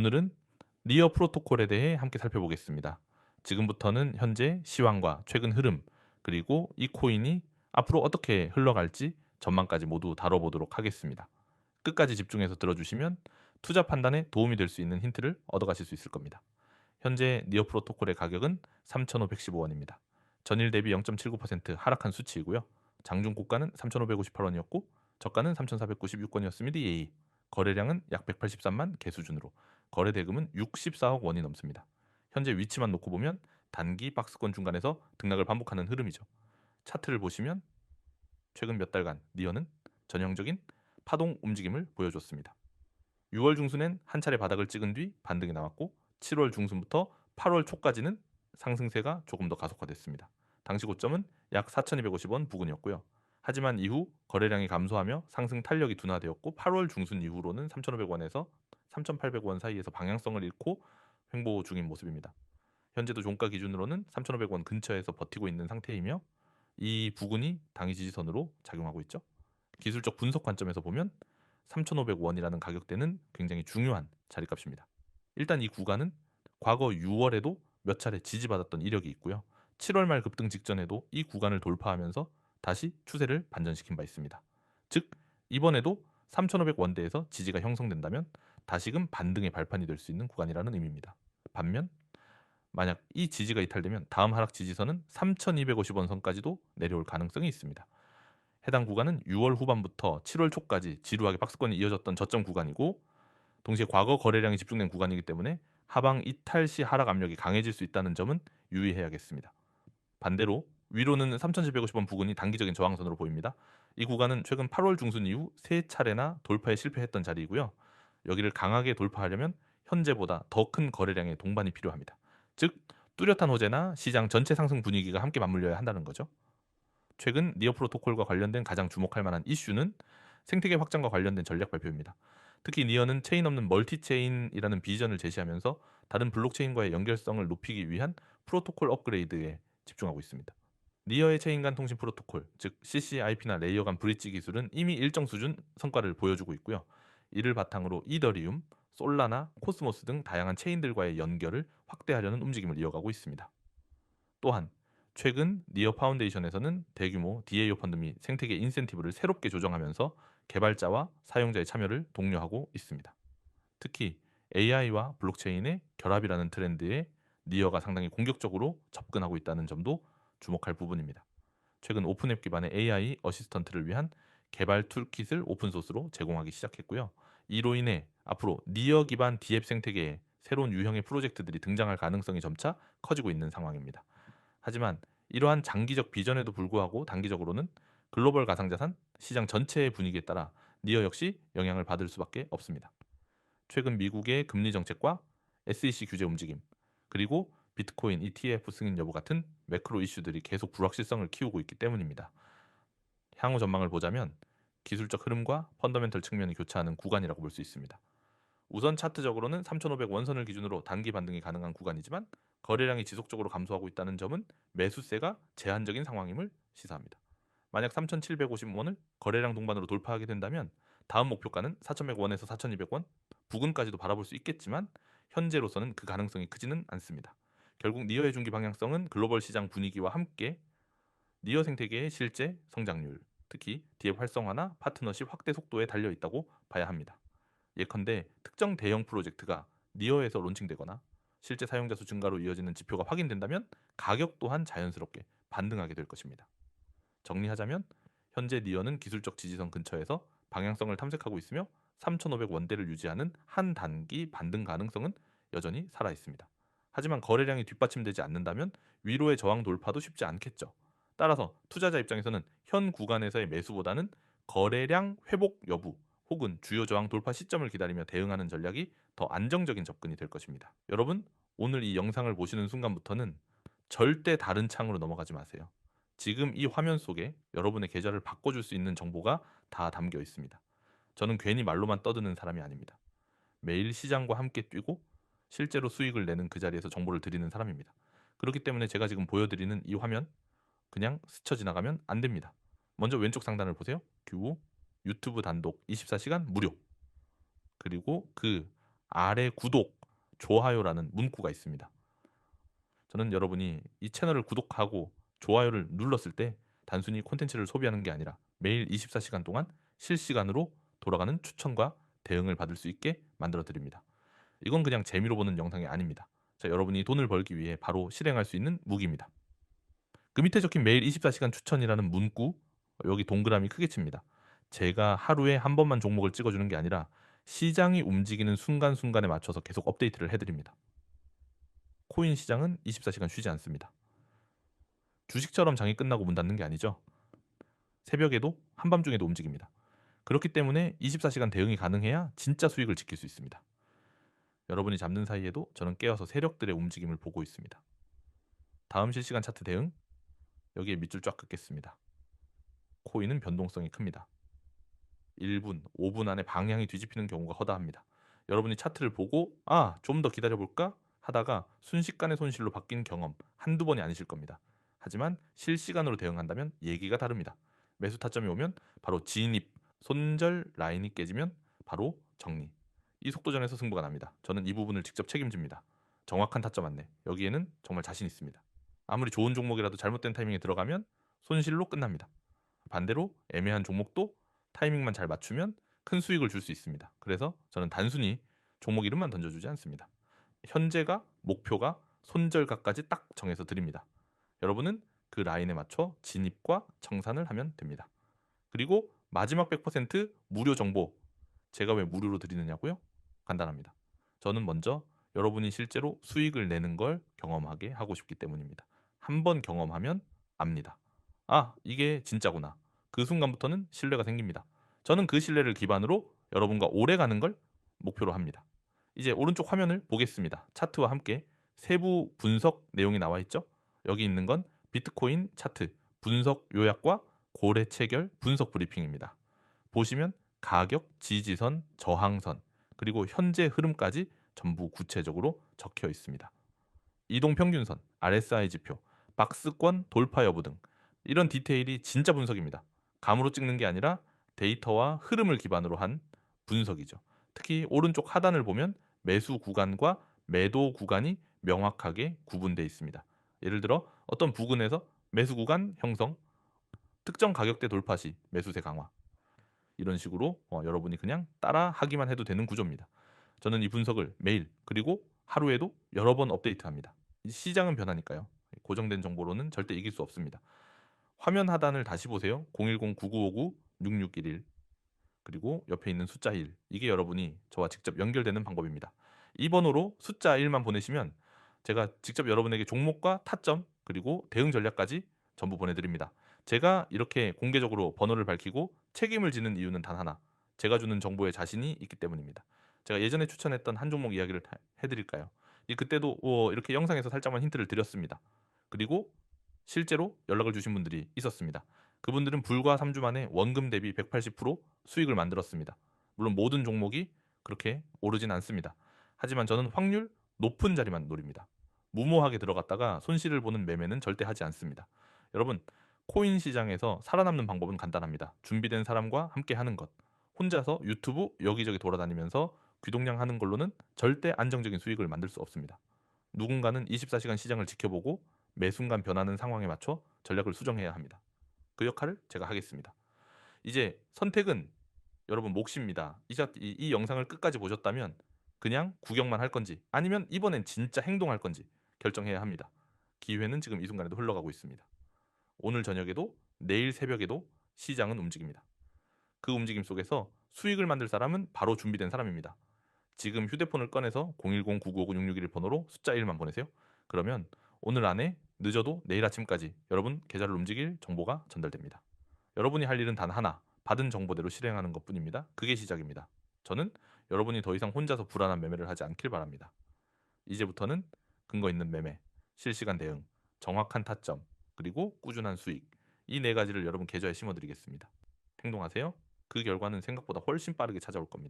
오늘은 니어 프로토콜에 대해 함께 살펴보겠습니다. 지금부터는 현재 시황과 최근 흐름 그리고 이 코인이 앞으로 어떻게 흘러갈지 전망까지 모두 다뤄보도록 하겠습니다. 끝까지 집중해서 들어주시면 투자 판단에 도움이 될 수 있는 힌트를 얻어가실 수 있을 겁니다. 현재 니어 프로토콜의 가격은 3,515원입니다. 전일 대비 0.79% 하락한 수치이고요. 장중 고가는 3,558원이었고 저가는 3,496원이었음니다. 예. 거래량은 약 183만 개 수준으로 거래 대금은 64억 원이 넘습니다. 현재 위치만 놓고 보면 단기 박스권 중간에서 등락을 반복하는 흐름이죠. 차트를 보시면 최근 몇 달간 니어는 전형적인 파동 움직임을 보여줬습니다. 6월 중순엔 한 차례 바닥을 찍은 뒤 반등이 나왔고 7월 중순부터 8월 초까지는 상승세가 조금 더 가속화됐습니다. 당시 고점은 약 4,250원 부근이었고요. 하지만 이후 거래량이 감소하며 상승 탄력이 둔화되었고 8월 중순 이후로는 3,500원에서 3,800원 사이에서 방향성을 잃고 횡보 중인 모습입니다. 현재도 종가 기준으로는 3,500원 근처에서 버티고 있는 상태이며 이 부근이 당위 지지선으로 작용하고 있죠. 기술적 분석 관점에서 보면 3,500원이라는 가격대는 굉장히 중요한 자리값입니다. 일단 이 구간은 과거 6월에도 몇 차례 지지받았던 이력이 있고요. 7월 말 급등 직전에도 이 구간을 돌파하면서 다시 추세를 반전시킨 바 있습니다. 즉 이번에도 3,500원대에서 지지가 형성된다면 다시금 반등의 발판이 될 수 있는 구간이라는 의미입니다. 반면 만약 이 지지가 이탈되면 다음 하락 지지선은 3,250원 선까지도 내려올 가능성이 있습니다. 해당 구간은 6월 후반부터 7월 초까지 지루하게 박스권이 이어졌던 저점 구간이고 동시에 과거 거래량이 집중된 구간이기 때문에 하방 이탈 시 하락 압력이 강해질 수 있다는 점은 유의해야겠습니다. 반대로 위로는 3,750원 부근이 단기적인 저항선으로 보입니다. 이 구간은 최근 8월 중순 이후 세 차례나 돌파에 실패했던 자리이고요. 여기를 강하게 돌파하려면 현재보다 더 큰 거래량의 동반이 필요합니다. 즉 뚜렷한 호재나 시장 전체 상승 분위기가 함께 맞물려야 한다는 거죠. 최근 니어 프로토콜과 관련된 가장 주목할 만한 이슈는 생태계 확장과 관련된 전략 발표입니다. 특히 니어는 체인 없는 멀티체인이라는 비전을 제시하면서 다른 블록체인과의 연결성을 높이기 위한 프로토콜 업그레이드에 집중하고 있습니다. 니어의 체인 간 통신 프로토콜, 즉 CCIP나 레이어 간 브릿지 기술은 이미 일정 수준 성과를 보여주고 있고요. 이를 바탕으로 이더리움, 솔라나, 코스모스 등 다양한 체인들과의 연결을 확대하려는 움직임을 이어가고 있습니다. 또한 최근 니어 파운데이션에서는 대규모 DAO 펀드 및 생태계 인센티브를 새롭게 조정하면서 개발자와 사용자의 참여를 독려하고 있습니다. 특히 AI와 블록체인의 결합이라는 트렌드에 니어가 상당히 공격적으로 접근하고 있다는 점도 주목할 부분입니다. 최근 오픈앱 기반의 AI 어시스턴트를 위한 개발 툴킷을 오픈소스로 제공하기 시작했고요. 이로 인해 앞으로 니어 기반 디앱 생태계에 새로운 유형의 프로젝트들이 등장할 가능성이 점차 커지고 있는 상황입니다. 하지만 이러한 장기적 비전에도 불구하고 단기적으로는 글로벌 가상자산 시장 전체의 분위기에 따라 니어 역시 영향을 받을 수밖에 없습니다. 최근 미국의 금리 정책과 SEC 규제 움직임, 그리고 비트코인 ETF 승인 여부 같은 매크로 이슈들이 계속 불확실성을 키우고 있기 때문입니다. 향후 전망을 보자면 기술적 흐름과 펀더멘털 측면이 교차하는 구간이라고 볼 수 있습니다. 우선 차트적으로는 3,500 원선을 기준으로 단기 반등이 가능한 구간이지만 거래량이 지속적으로 감소하고 있다는 점은 매수세가 제한적인 상황임을 시사합니다. 만약 3,750원을 거래량 동반으로 돌파하게 된다면 다음 목표가는 4,100원에서 4,200원 부근까지도 바라볼 수 있겠지만 현재로서는 그 가능성이 크지는 않습니다. 결국 니어의 중기 방향성은 글로벌 시장 분위기와 함께 니어 생태계의 실제 성장률, 특히 디앱 활성화나 파트너십 확대 속도에 달려 있다고 봐야 합니다. 예컨대 특정 대형 프로젝트가 니어에서 론칭되거나 실제 사용자 수 증가로 이어지는 지표가 확인된다면 가격 또한 자연스럽게 반등하게 될 것입니다. 정리하자면 현재 니어는 기술적 지지선 근처에서 방향성을 탐색하고 있으며 3,500원대를 유지하는 한 단기 반등 가능성은 여전히 살아 있습니다. 하지만 거래량이 뒷받침되지 않는다면 위로의 저항 돌파도 쉽지 않겠죠. 따라서 투자자 입장에서는 현 구간에서의 매수보다는 거래량 회복 여부 혹은 주요 저항 돌파 시점을 기다리며 대응하는 전략이 더 안정적인 접근이 될 것입니다. 여러분, 오늘 이 영상을 보시는 순간부터는 절대 다른 창으로 넘어가지 마세요. 지금 이 화면 속에 여러분의 계좌를 바꿔줄 수 있는 정보가 다 담겨 있습니다. 저는 괜히 말로만 떠드는 사람이 아닙니다. 매일 시장과 함께 뛰고 실제로 수익을 내는 그 자리에서 정보를 드리는 사람입니다. 그렇기 때문에 제가 지금 보여드리는 이 화면 그냥 스쳐 지나가면 안 됩니다. 먼저 왼쪽 상단을 보세요. 큐 유튜브 단독 24시간 무료. 그리고 그 아래 구독, 좋아요라는 문구가 있습니다. 저는 여러분이 이 채널을 구독하고 좋아요를 눌렀을 때 단순히 콘텐츠를 소비하는 게 아니라 매일 24시간 동안 실시간으로 돌아가는 추천과 대응을 받을 수 있게 만들어 드립니다. 이건 그냥 재미로 보는 영상이 아닙니다. 자, 여러분이 돈을 벌기 위해 바로 실행할 수 있는 무기입니다. 그 밑에 적힌 매일 24시간 추천이라는 문구 여기 동그라미 크게 칩니다. 제가 하루에 한 번만 종목을 찍어 주는 게 아니라 시장이 움직이는 순간순간에 맞춰서 계속 업데이트를 해 드립니다. 코인 시장은 24시간 쉬지 않습니다. 주식처럼 장이 끝나고 문 닫는 게 아니죠. 새벽에도 한밤중에도 움직입니다. 그렇기 때문에 24시간 대응이 가능해야 진짜 수익을 지킬 수 있습니다. 여러분이 잡는 사이에도 저는 깨어서 세력들의 움직임을 보고 있습니다. 다음 실시간 차트 대응 여기에 밑줄 쫙 긋겠습니다. 코인은 변동성이 큽니다. 1분, 5분 안에 방향이 뒤집히는 경우가 허다합니다. 여러분이 차트를 보고 아, 좀 더 기다려 볼까 하다가 순식간에 손실로 바뀐 경험 한두 번이 아니실 겁니다. 하지만 실시간으로 대응한다면 얘기가 다릅니다. 매수 타점이 오면 바로 진입, 손절 라인이 깨지면 바로 정리. 이 속도전에서 승부가 납니다. 저는 이 부분을 직접 책임집니다. 정확한 타점 안내. 여기에는 정말 자신 있습니다. 아무리 좋은 종목이라도 잘못된 타이밍에 들어가면 손실로 끝납니다. 반대로 애매한 종목도 타이밍만 잘 맞추면 큰 수익을 줄 수 있습니다. 그래서 저는 단순히 종목 이름만 던져주지 않습니다. 현재가 목표가 손절가까지 딱 정해서 드립니다. 여러분은 그 라인에 맞춰 진입과 청산을 하면 됩니다. 그리고 마지막 100% 무료 정보 제가 왜 무료로 드리느냐고요? 간단합니다. 저는 먼저 여러분이 실제로 수익을 내는 걸 경험하게 하고 싶기 때문입니다. 한번 경험하면 압니다. 아, 이게 진짜구나. 그 순간부터는 신뢰가 생깁니다. 저는 그 신뢰를 기반으로 여러분과 오래 가는 걸 목표로 합니다. 이제 오른쪽 화면을 보겠습니다. 차트와 함께 세부 분석 내용이 나와 있죠? 여기 있는 건 비트코인 차트 분석 요약과 고래 체결 분석 브리핑입니다. 보시면 가격, 지지선, 저항선, 그리고 현재 흐름까지 전부 구체적으로 적혀 있습니다. 이동 평균선, RSI 지표, 박스권 돌파 여부 등 이런 디테일이 진짜 분석입니다. 감으로 찍는 게 아니라 데이터와 흐름을 기반으로 한 분석이죠. 특히 오른쪽 하단을 보면 매수 구간과 매도 구간이 명확하게 구분되어 있습니다. 예를 들어 어떤 부근에서 매수 구간 형성, 특정 가격대 돌파 시 매수세 강화 이런 식으로 어, 여러분이 그냥 따라 하기만 해도 되는 구조입니다. 저는 이 분석을 매일 그리고 하루에도 여러 번 업데이트합니다. 시장은 변하니까요. 고정된 정보로는 절대 이길 수 없습니다. 화면 하단을 다시 보세요. 010-9959-6611 그리고 옆에 있는 숫자 1 이게 여러분이 저와 직접 연결되는 방법입니다. 이 번호로 숫자 1만 보내시면 제가 직접 여러분에게 종목과 타점 그리고 대응 전략까지 전부 보내드립니다. 제가 이렇게 공개적으로 번호를 밝히고 책임을 지는 이유는 단 하나. 제가 주는 정보에 자신이 있기 때문입니다. 제가 예전에 추천했던 한 종목 이야기를 해드릴까요? 그때도 어, 이렇게 영상에서 살짝만 힌트를 드렸습니다. 그리고 실제로 연락을 주신 분들이 있었습니다. 그분들은 불과 3주 만에 원금 대비 180% 수익을 만들었습니다. 물론 모든 종목이 그렇게 오르진 않습니다. 하지만 저는 확률 높은 자리만 노립니다. 무모하게 들어갔다가 손실을 보는 매매는 절대 하지 않습니다. 여러분, 코인 시장에서 살아남는 방법은 간단합니다. 준비된 사람과 함께 하는 것. 혼자서 유튜브 여기저기 돌아다니면서 귀동냥 하는 걸로는 절대 안정적인 수익을 만들 수 없습니다. 누군가는 24시간 시장을 지켜보고 매 순간 변하는 상황에 맞춰 전략을 수정해야 합니다. 그 역할을 제가 하겠습니다. 이제 선택은 여러분 몫입니다. 이, 이, 이 영상을 끝까지 보셨다면 그냥 구경만 할 건지 아니면 이번엔 진짜 행동할 건지 결정해야 합니다. 기회는 지금 이 순간에도 흘러가고 있습니다. 오늘 저녁에도 내일 새벽에도 시장은 움직입니다. 그 움직임 속에서 수익을 만들 사람은 바로 준비된 사람입니다. 지금 휴대폰을 꺼내서 010-9959-661 번호로 숫자 1만 보내세요. 그러면 오늘 안에 늦어도 내일 아침까지 여러분 계좌를 움직일 정보가 전달됩니다. 여러분이 할 일은 단 하나, 받은 정보대로 실행하는 것 뿐입니다. 그게 시작입니다. 저는 여러분이 더 이상 혼자서 불안한 매매를 하지 않길 바랍니다. 이제부터는 근거 있는 매매, 실시간 대응, 정확한 타점, 그리고 꾸준한 수익 이 네 가지를 여러분 계좌에 심어드리겠습니다. 행동하세요. 그 결과는 생각보다 훨씬 빠르게 찾아올 겁니다.